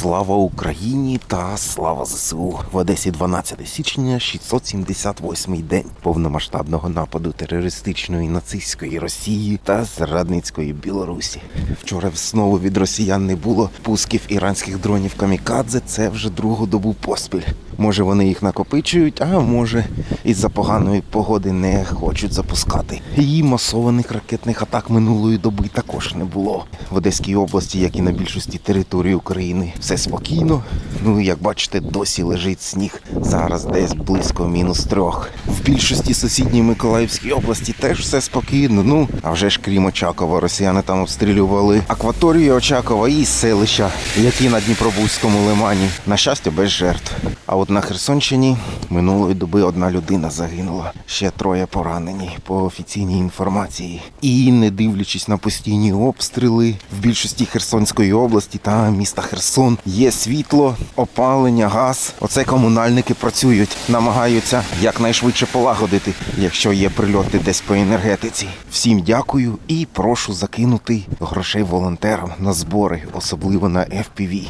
Слава Україні та слава ЗСУ. В Одесі 12 січня, 678-й день повномасштабного нападу терористичної нацистської Росії та зрадницької Білорусі. Вчора знову від росіян не було пусків іранських дронів камікадзе. Це вже другу добу поспіль. Може вони їх накопичують, а може із-за поганої погоди не хочуть запускати. І масованих ракетних атак минулої доби також не було. В Одеській області, як і на більшості території України, все спокійно. Ну як бачите, досі лежить сніг. Зараз десь близько мінус трьох. В більшості сусідній Миколаївській області теж все спокійно. Ну а вже ж крім Очакова, росіяни там обстрілювали акваторію Очакова і селища, які на Дніпробузькому лимані. На щастя, без жертв. А от на Херсонщині минулої доби одна людина загинула, ще троє поранені по офіційній інформації. І не дивлячись на постійні обстріли в більшості Херсонської області та міста Херсон є світло, опалення, газ. Оце комунальники працюють, намагаються якнайшвидше полагодити, якщо є прильоти десь по енергетиці. Всім дякую і прошу закинути грошей волонтерам на збори, особливо на FPV.